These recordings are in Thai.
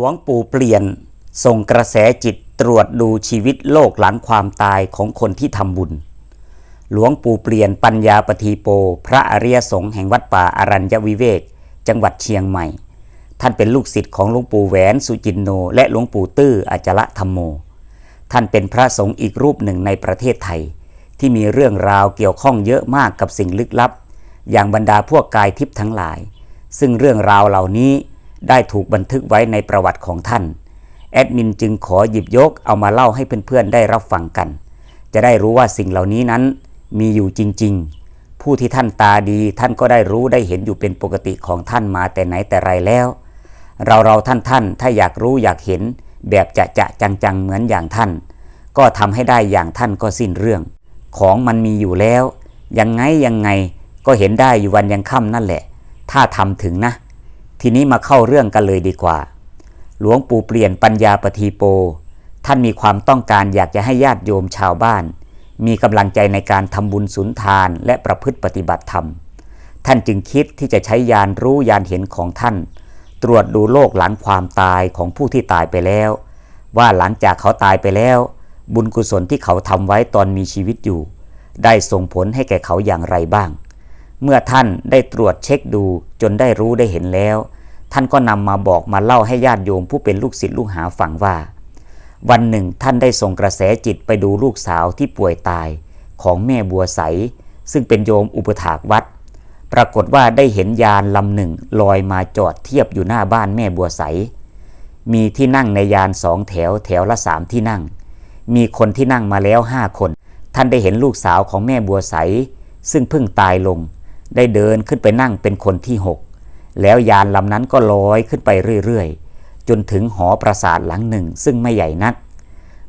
หลวงปู่เปลี่ยนส่งกระแสจิตตรวจดูชีวิตโลกหลังความตายของคนที่ทำบุญ หลวงปู่เปลี่ยนปัญญาปทีโป พระอริยสงฆ์แห่งวัดป่าอารัญญวิเวก จังหวัดเชียงใหม่ ท่านเป็นลูกศิษย์ของหลวงปู่แหวนสุจินโน และหลวงปู่ตื้ออจละธรรมโม ท่านเป็นพระสงฆ์อีกรูปหนึ่งในประเทศไทย ที่มีเรื่องราวเกี่ยวข้องเยอะมากกับสิ่งลึกลับ อย่างบรรดาพวกกายทิพย์ทั้งหลาย ซึ่งเรื่องราวเหล่านี้ ได้ถูกบันทึกไว้ในประวัติของท่าน แอดมินจึงขอหยิบยกเอามาเล่าให้เพื่อนๆได้รับฟังกัน จะได้รู้ว่าสิ่งเหล่านี้นั้นมีอยู่จริงๆ ผู้ที่ท่านตาดีท่านก็ได้รู้ได้เห็นอยู่เป็นปกติของท่านมาแต่ไหนแต่ไรแล้ว เราเราท่านท่านถ้าอยากรู้อยากเห็น แบบจะจะจังจังๆเหมือนอย่างท่าน ก็ทำให้ได้อย่างท่านก็สิ้นเรื่อง ของมันมีอยู่แล้ว ยังไงยังไงก็เห็นได้อยู่วันยังค่ำนั่นแหละ ถ้าทำถึงนะ ทีนี้มาเข้าเรื่องกันเลยดีกว่า หลวงปู่เปลี่ยนปัญญาปทีโป ท่านมีความต้องการอยากจะให้ญาติโยมชาวบ้าน มีกำลังใจในการทำบุญสุนทานและประพฤติปฏิบัติธรรม ท่านจึงคิดที่จะใช้ยานรู้ยานเห็นของท่าน ตรวจดูโลกหลังความตายของผู้ที่ตายไปแล้ว ว่าหลังจากเขาตายไปแล้ว บุญกุศลที่เขาทำไว้ตอนมีชีวิตอยู่ ได้ส่งผลให้แก่เขาอย่างไรบ้าง เมื่อท่านได้ตรวจเช็คดูจนได้รู้ได้เห็นแล้ว ท่านก็นำมาบอกมาเล่าให้ญาติโยมผู้เป็นลูกศิษย์ลูกหาฟังว่า วันหนึ่งท่านได้ส่งกระแสจิตไปดูลูกสาวที่ป่วยตายของแม่บัวใส ซึ่งเป็นโยมอุปถากวัด ปรากฏว่าได้เห็นยานลำหนึ่งลอยมาจอดเทียบอยู่หน้าบ้านแม่บัวใส มีที่นั่งในยานสองแถวแถวละสามที่นั่ง มีคนที่นั่งมาแล้วห้าคน ท่านได้เห็นลูกสาวของแม่บัวใส ซึ่งเพิ่งตายลง ได้เดินขึ้นไปนั่งเป็นคนที่หกแล้วยานลำนั้นก็ลอยขึ้นไปเรื่อยๆ จนถึงหอปราสาทหลังหนึ่งซึ่งไม่ใหญ่นัก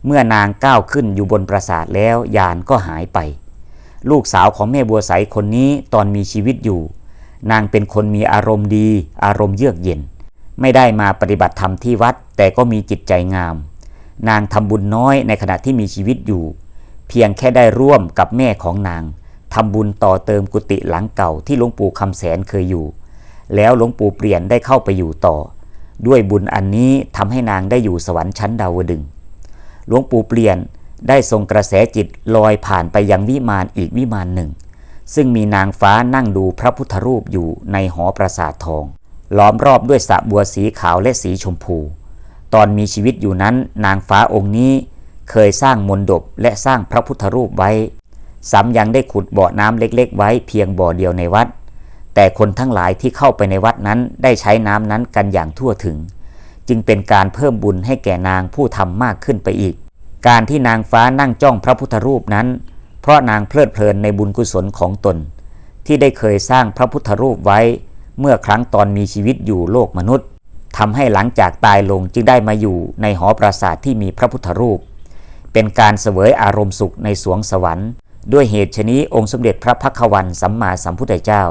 เมื่อนางก้าวขึ้นอยู่บนปราสาทแล้วยานก็หายไป ลูกสาวของแม่บัวใสคนนี้ตอนมีชีวิตอยู่ นางเป็นคนมีอารมณ์ดี อารมณ์เยือกเย็น ไม่ได้มาปฏิบัติธรรมที่วัด แต่ก็มีจิตใจงาม นางทำบุญน้อยในขณะที่มีชีวิตอยู่ เพียงแค่ได้ร่วมกับแม่ของนาง ทำบุญต่อเติมกุฏิหลังเก่าที่หลวงปู่คำแสนเคยอยู่ แล้วหลวงปู่เปลี่ยนได้เข้าไปอยู่ต่อ ด้วยบุญอันนี้ทำให้นางได้อยู่สวรรค์ชั้นดาวดึงหลวงปู่เปลี่ยนได้ทรงกระแสจิตลอยผ่านไปยังวิมานอีกวิมานหนึ่ง ซึ่งมีนางฟ้านั่งดูพระพุทธรูปอยู่ในหอปราสาททอง ล้อมรอบด้วยสระบัวสีขาวและสีชมพู ตอนมีชีวิตอยู่นั้นนางฟ้าองค์นี้เคยสร้างมนดบและสร้างพระพุทธรูปไว้ ซ้ำยังได้ขุดบ่อน้ำเล็กๆ ไว้เพียงบ่อเดียวในวัด แต่คนทั้งหลายที่เข้าไปในวัดนั้นได้ใช้น้ำนั้นกันอย่างทั่วถึง จึงเป็นการเพิ่มบุญให้แก่นางผู้ทำมากขึ้นไปอีก การที่นางฟ้านั่งจ้องพระพุทธรูปนั้น เพราะนางเพลิดเพลินในบุญกุศลของตน ที่ได้เคยสร้างพระพุทธรูปไว้ เมื่อครั้งตอนมีชีวิตอยู่โลกมนุษย์ทำให้หลังจากตายลงจึงได้มาอยู่ในหอปราสาทที่มีพระพุทธรูป เป็นการเสวยอารมณ์สุขในสวงสวรรค์ ด้วยเหตุชนี้องค์สมเด็จพระพักวันสัมมาสัมพุทธเจ้า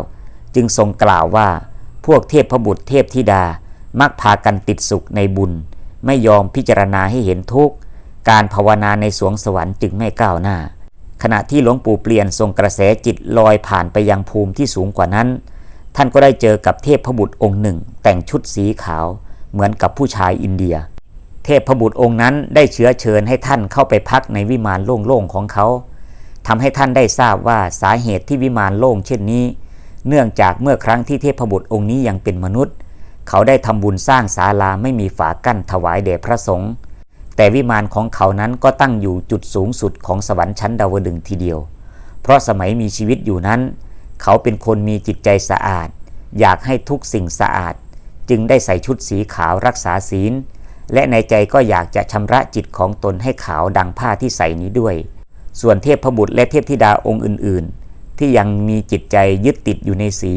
จึงทรงกล่าวว่าพวกเทพพบุตรเทพธิดามักพากันติดสุขในบุญ ไม่ยอมพิจารณาให้เห็นทุกข์การภาวนาในสวงสวรรค์จึงไม่ก้าวหน้า ขณะที่หลวงปู่เปลี่ยนทรงกระแสจิตลอยผ่านไปยังภูมิที่สูงกว่านั้น ท่านก็ได้เจอกับเทพพบุตรองค์หนึ่ง แต่งชุดสีขาวเหมือนกับผู้ชายอินเดีย เทพพบุตรองค์นั้นได้เชื้อเชิญให้ท่านเข้าไปพักในวิมานโล่งๆของเขา ทำให้ท่านได้ทราบว่าสาเหตุที่วิมานโล่งเช่นนี้ เนื่องจากเมื่อครั้งที่เทพบุตรองค์นี้ยังเป็นมนุษย์ เขาได้ทำบุญสร้างศาลาไม่มีฝากั้นถวายแด่พระสงฆ์แต่วิมานของเขานั้นก็ตั้งอยู่จุดสูงสุดของสวรรค์ชั้นดาวดึงส์ทีเดียว เพราะสมัยมีชีวิตอยู่นั้น เขาเป็นคนมีจิตใจสะอาด อยากให้ทุกสิ่งสะอาด จึงได้ใส่ชุดสีขาวรักษาศีล และในใจก็อยากจะชำระจิตของตนให้ขาวดังผ้าที่ใส่นี้ด้วย ส่วนเทพพบุตรและเทพธิดาองค์อื่นๆ ที่ยังมีจิตใจยึดติดอยู่ในสี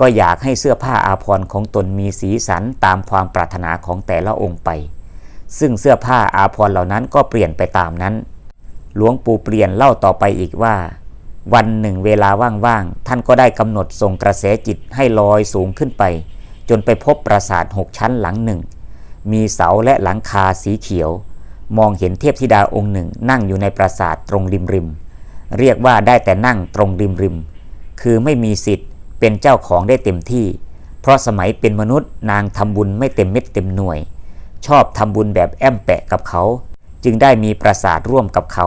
ก็อยากให้เสื้อผ้าอาภรณ์ของตนมีสีสันตามความปรารถนาของแต่ละองค์ไป ซึ่งเสื้อผ้าอาภรณ์เหล่านั้นก็เปลี่ยนไปตามนั้น หลวงปู่เปลี่ยนเล่าต่อไปอีกว่า วันหนึ่งเวลาว่างๆท่านก็ได้กำหนดส่งกระแสจิตให้ลอยสูงขึ้นไป จนไปพบปราสาทหกชั้นหลังหนึ่งมีเสาและหลังคาสีเขียว มองเห็นเทพธิดาองค์หนึ่ง นั่งอยู่ในปราสาทตรงริมริม เรียกว่าได้แต่นั่งตรงริมริม คือไม่มีสิทธิ์เป็นเจ้าของได้เต็มที่ เพราะสมัยเป็นมนุษย์นางทำบุญไม่เต็มเม็ดเต็มหน่วย ชอบทำบุญแบบแอมแปะกับเขา จึงได้มีปราสาทร่วมกับเขา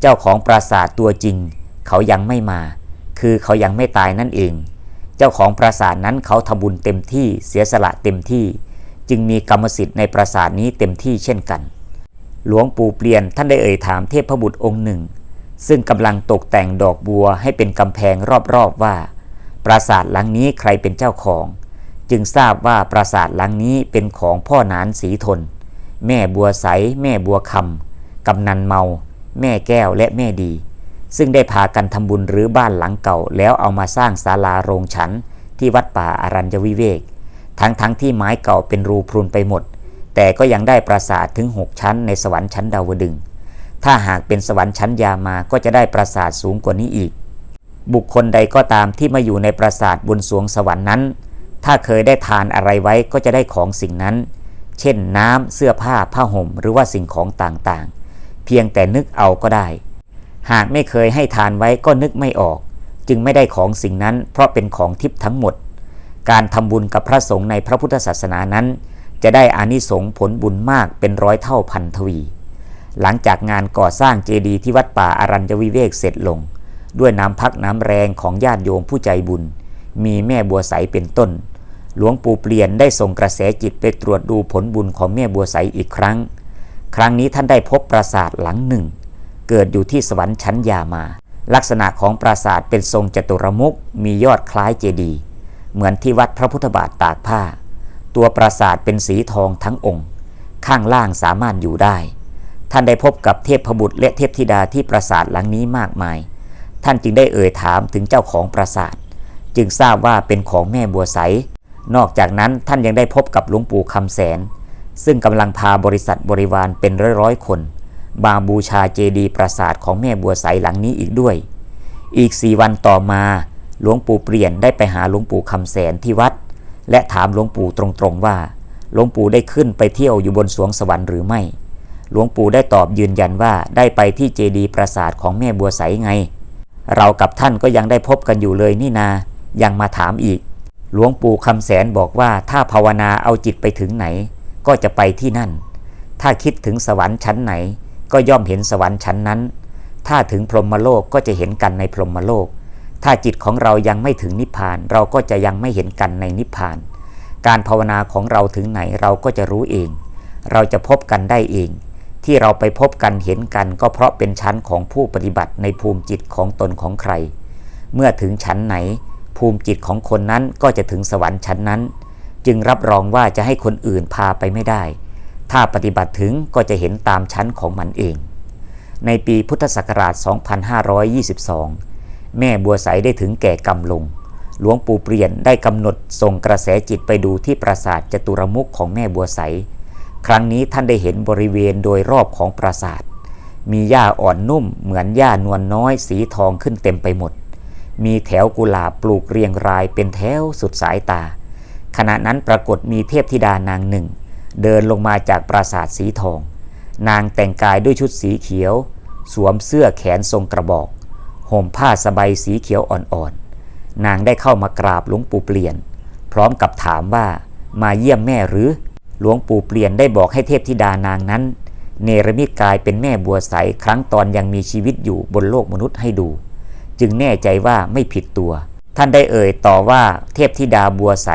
เจ้าของปราสาทตัวจริง เขายังไม่มา คือเขายังไม่ตายนั่นเอง เจ้าของปราสาทนั้นเขาทำบุญเต็มที่เสียสละเต็มที่ จึงมีกรรมสิทธิ์ในปราสาทนี้เต็มที่เช่นกัน หลวงปู่เปลี่ยนท่านได้เอ่ยถามเทพบุตรองค์หนึ่ง ซึ่งกำลังตกแต่งดอกบัวให้เป็นกำแพงรอบๆว่า ปราสาทหลังนี้ใครเป็นเจ้าของ จึงทราบว่าปราสาทหลังนี้เป็นของพ่อนานสีทน แม่บัวใส แม่บัวคำกำนันเมา แม่แก้วและแม่ดี ซึ่งได้พากันทำบุญรื้อบ้านหลังเก่า แล้วเอามาสร้างศาลาโรงฉันที่วัดป่าอารัญญวิเวก ทั้งทั้งที่ไม้เก่าเป็นรูพรุนไปหมด แต่ก็ยังได้ปราสาทถึง 6 ชั้นในสวรรค์ชั้นดาวดึง ถ้าหากเป็นสวรรค์ชั้นยามาก็จะได้ปราสาทสูงกว่านี้อีก บุคคลใดก็ตามที่มาอยู่ในปราสาทบนสวงสวรรค์นั้น ถ้าเคยได้ทานอะไรไว้ก็จะได้ของสิ่งนั้น เช่นน้ำเสื้อผ้าผ้าห่ม หรือว่าสิ่งของต่างๆ เพียงแต่นึกเอาก็ได้ หากไม่เคยให้ทานไว้ก็นึกไม่ออก จึงไม่ได้ของสิ่งนั้น เพราะเป็นของทิพย์ทั้งหมด การทำบุญกับพระสงฆ์ในพระพุทธศาสนานั้น จะได้อานิสงส์ผลบุญมากเป็นร้อยเท่าพันทวี หลังจากงานก่อสร้างเจดีย์ที่วัดป่าอารัญญวิเวกเสร็จลง ด้วยน้ำพักน้ำแรงของญาติโยมผู้ใจบุญ มีแม่บัวใสเป็นต้น หลวงปู่เปลี่ยนได้ส่งกระแสจิตไปตรวจดูผลบุญของแม่บัวใสอีกครั้ง ครั้งนี้ท่านได้พบปราสาทหลังหนึ่ง เกิดอยู่ที่สวรรค์ชั้นยามา ลักษณะของปราสาทเป็นทรงจตุรมุขมียอดคล้ายเจดีย์เหมือนที่วัดพระพุทธบาทตากผ้า ตัวปราสาทเป็นสีทองทั้งองค์ ข้างล่างสามารถอยู่ได้ ท่านได้พบกับเทพบุตรและเทพธิดาที่ปราสาทหลังนี้มากมาย ท่านจึงได้เอ่ยถามถึงเจ้าของปราสาท จึงทราบว่าเป็นของแม่บัวใส นอกจากนั้นท่านยังได้พบกับหลวงปู่คำแสน ซึ่งกำลังพาบริษัทบริวารเป็นร้อยๆคนมาบูชาเจดีย์ปราสาทของแม่บัวใสหลังนี้อีกด้วย อีกสี่วันต่อมา หลวงปู่เปลี่ยนได้ไปหาหลวงปู่คำแสนที่วัด และถามหลวงปู่ตรงๆว่า หลวงปู่ได้ขึ้นไปเที่ยวอยู่บนสวงสวรรค์หรือไม่ หลวงปู่ได้ตอบยืนยันว่าได้ไปที่เจดีย์ปราสาทของแม่บัวใสไง เรากับท่านก็ยังได้พบกันอยู่เลยนี่นา ยังมาถามอีก หลวงปู่คำแสนบอกว่าถ้าภาวนาเอาจิตไปถึงไหน ก็จะไปที่นั่น ถ้าคิดถึงสวรรค์ชั้นไหน ก็ย่อมเห็นสวรรค์ชั้นนั้น ถ้าถึงพรหมโลกก็จะเห็นกันในพรหมโลก ถ้าจิตของเรายังไม่ถึงนิพพาน เราก็จะยังไม่เห็นกันในนิพพาน การภาวนาของเราถึงไหนเราก็จะรู้เอง เราจะพบกันได้เอง ที่เราไปพบกันเห็นกันก็เพราะเป็นชั้นของผู้ปฏิบัติในภูมิจิตของตนของใคร เมื่อถึงชั้นไหน ภูมิจิตของคนนั้นก็จะถึงสวรรค์ชั้นนั้น จึงรับรองว่าจะให้คนอื่นพาไปไม่ได้ ถ้าปฏิบัติถึงก็จะเห็นตามชั้นของมันเอง ในปีพุทธศักราช 2522 แม่บัวใสได้ถึงแก่กรรมลง หลวงปู่เปลี่ยนได้กำหนดส่งกระแสจิตไปดูที่ปราสาทจตุรมุขของแม่บัวใส ครั้งนี้ท่านได้เห็นบริเวณโดยรอบของปราสาท มีหญ้าอ่อนนุ่มเหมือนหญ้านวลนน้อยสีทองขึ้นเต็มไปหมด มีแถวกุหลาบปลูกเรียงรายเป็นแถวสุดสายตา ขณะนั้นปรากฏมีเทพธิดานางหนึ่ง เดินลงมาจากปราสาทสีทอง นางแต่งกายด้วยชุดสีเขียว สวมเสื้อแขนทรงกระบอก ห่มผ้าสบายสีเขียวอ่อนๆ นางได้เข้ามากราบหลวงปู่เปลี่ยน พร้อมกับถามว่ามาเยี่ยมแม่หรือ หลวงปู่เปลี่ยนได้บอกให้เทพธิดานางนั้น เนรมิตกายเป็นแม่บัวใสครั้งตอนยังมีชีวิตอยู่บนโลกมนุษย์ให้ดู จึงแน่ใจว่าไม่ผิดตัว ท่านได้เอ่ยต่อว่าเทพธิดาบัวใส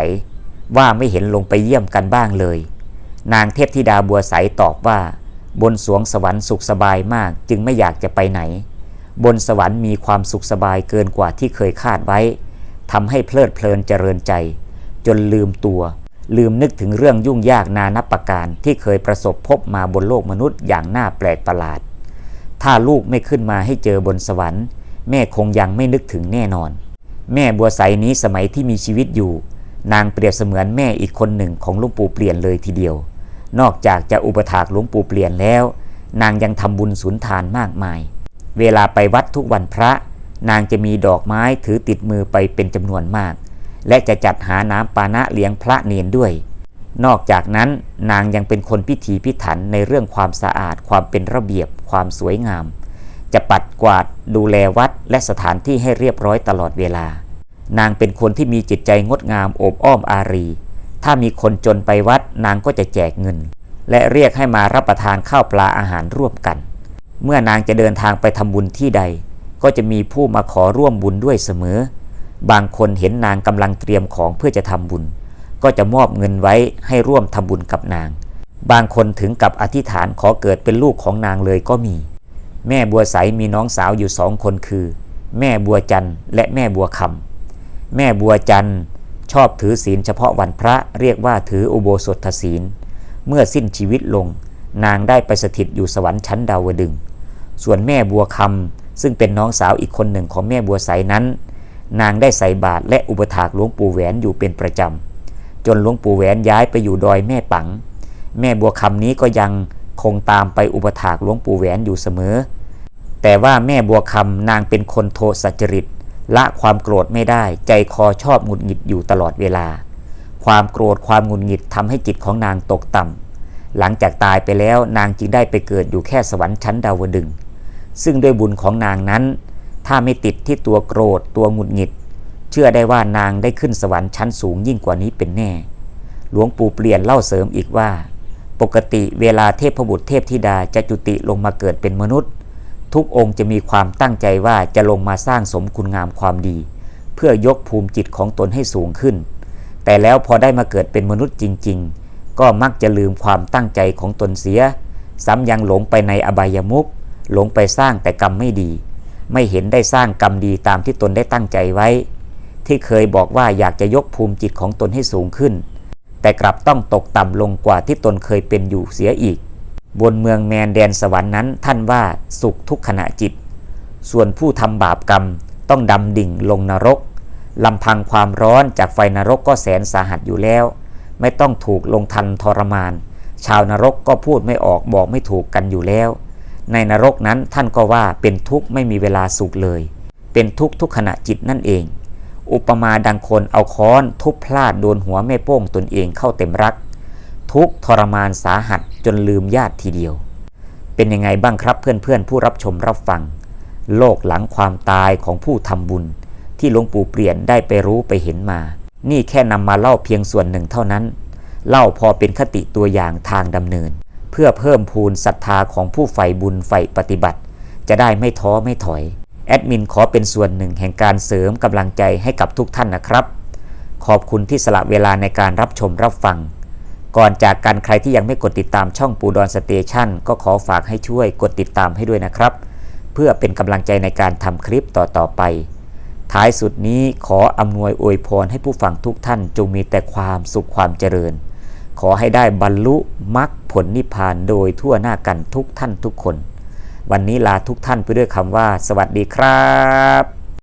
ว่าไม่เห็นลงไปเยี่ยมกันบ้างเลย นางเทพธิดาบัวใสตอบว่า บนสวงสวรรค์สุขสบายมากจึงไม่อยากจะไปไหน บนสวรรค์มีความสุขสบายเกินกว่าที่เคยคาดไว้ทำให้เพลิดเพลินเจริญใจ จนลืมตัว ลืมนึกถึงเรื่องยุ่งยากนานับประการที่เคยประสบพบมาบนโลกมนุษย์อย่างน่าแปลกประหลาด ถ้าลูกไม่ขึ้นมาให้เจอบนสวรรค์ แม่คงยังไม่นึกถึงแน่นอน แม่บัวใสนี้สมัยที่มีชีวิตอยู่ นางเปรียบเสมือนแม่อีกคนหนึ่งของหลวงปู่เปลี่ยนเลยทีเดียว นอกจากจะอุปถากหลวงปู่เปลี่ยนแล้ว นางยังทำบุญสุนทานมากมาย เวลาไปวัดทุกวันพระ นางจะมีดอกไม้ถือติดมือไปเป็นจำนวนมาก และจะจัดหาน้ำปานะเลี้ยงพระเนียนด้วย นอกจากนั้นนางยังเป็นคนพิถีพิถันในเรื่องความสะอาด ความเป็นระเบียบ ความสวยงาม จะปัดกวาดดูแลวัดและสถานที่ให้เรียบร้อยตลอดเวลา นางเป็นคนที่มีจิตใจงดงามโอบอ้อมอารี ถ้ามีคนจนไปวัดนางก็จะแจกเงิน และเรียกให้มารับประทานข้าวปลาอาหารร่วมกัน เมื่อนางจะเดินทางไปทำบุญที่ใด ก็จะมีผู้มาขอร่วมบุญด้วยเสมอ บางคนเห็นนางกำลังเตรียมของเพื่อจะทำบุญ ก็จะมอบเงินไว้ให้ร่วมทำบุญกับนาง บางคนถึงกับอธิษฐานขอเกิดเป็นลูกของนางเลยก็มี แม่บัวใสมีน้องสาวอยู่สองคนคือ แม่บัวจันทร์และแม่บัวคำแม่บัวจันทร์ชอบถือศีลเฉพาะวันพระเรียกว่าถืออุโบสถศีล เมื่อสิ้นชีวิตลง นางได้ไปสถิตอยู่สวรรค์ชั้นดาวดึง ส่วนแม่บัวคำซึ่งเป็นน้องสาวอีกคนหนึ่งของแม่บัวใสนั้น นางได้ใส่บาตรและอุปถากหลวงปู่แหวนอยู่เป็นประจำ จนหลวงปู่แหวนย้ายไปอยู่ดอยแม่ปัง แม่บัวคำนี้ก็ยังคงตามไปอุปถากหลวงปู่แหวนอยู่เสมอ แต่ว่าแม่บัวคำนางเป็นคนโทสัจจริตละความโกรธไม่ได้ ใจคอชอบหงุดหงิดอยู่ตลอดเวลา ความโกรธความหงุดหงิดทำให้จิตของนางตกต่ำหลังจากตายไปแล้วนางจึงได้ไปเกิดอยู่แค่สวรรค์ชั้นดาวดึงส์ ซึ่งด้วยบุญของนางนั้น ถ้าไม่ติดที่ตัวโกรธตัวหงุดหงิด เชื่อได้ว่านางได้ขึ้นสวรรค์ชั้นสูงยิ่งกว่านี้เป็นแน่ หลวงปู่เปลี่ยนเล่าเสริมอีกว่า ปกติเวลาเทพบุตรเทพธิดาจะจุติลงมาเกิดเป็นมนุษย์ ทุกองค์จะมีความตั้งใจว่าจะลงมาสร้างสมคุณงามความดี เพื่อยกภูมิจิตของตนให้สูงขึ้น แต่แล้วพอได้มาเกิดเป็นมนุษย์จริง ๆ ก็มักจะลืมความตั้งใจของตนเสีย ซ้ำยังหลงไปในอบายมุข หลงไปสร้างแต่กรรมไม่ดี ไม่เห็นได้สร้างกรรมดีตามที่ตนได้ตั้งใจไว้ ที่เคยบอกว่าอยากจะยกภูมิจิตของตนให้สูงขึ้น แต่กลับต้องตกต่ำลงกว่าที่ตนเคยเป็นอยู่เสียอีก บนเมืองแมนแดนสวรรค์นั้นท่านว่าสุขทุกขณะจิต ส่วนผู้ทำบาปกรรมต้องดำดิ่งลงนรกลำพังความร้อนจากไฟนรกก็แสนสาหัสอยู่แล้ว ไม่ต้องถูกลงทันทรมาน ชาวนรกก็พูดไม่ออกบอกไม่ถูกกันอยู่แล้ว ในนรกนั้นท่านก็ว่าเป็นทุกข์ไม่มีเวลาสุขเลย เป็นทุกข์ทุกขณะจิตนั่นเอง อุปมาดังคนเอาค้อนทุบพลาดโดนหัวแม่โป้งตนเองเข้าเต็มรัก ทุกข์ทรมานสาหัสจนลืมญาติทีเดียว เป็นยังไงบ้างครับเพื่อนๆ ผู้รับชมรับฟัง โลกหลังความตายของผู้ทำบุญ ที่หลวงปู่เปลี่ยนได้ไปรู้ไปเห็นมา นี่แค่นำมาเล่าเพียงส่วนหนึ่งเท่านั้น เล่าพอเป็นคติตัวอย่างทางดำเนิน เพื่อเพิ่มพูนศรัทธาของผู้ใฝ่บุญใฝ่ปฏิบัติ จะได้ไม่ท้อไม่ถอย แอดมินขอเป็นส่วนหนึ่งแห่งการเสริมกำลังใจให้กับทุกท่านนะครับ ขอบคุณที่สละเวลาในการรับชมรับฟัง ก่อนจากกันใครที่ยังไม่กดติดตามช่องปูดอนสเตชันก็ขอฝากให้ช่วยกดติดตามให้ด้วยนะครับ เพื่อเป็นกำลังใจในการทำคลิปต่อๆไปท้ายสุดนี้ขออำนวยอวยพรให้ผู้ฟังทุกท่านจงมีแต่ความสุขความเจริญ ขอให้ได้บรรลุมรรคผลนิพพานโดยทั่วหน้ากันทุกท่านทุกคน วันนี้ลาทุกท่านไปด้วยคำว่า สวัสดีครับ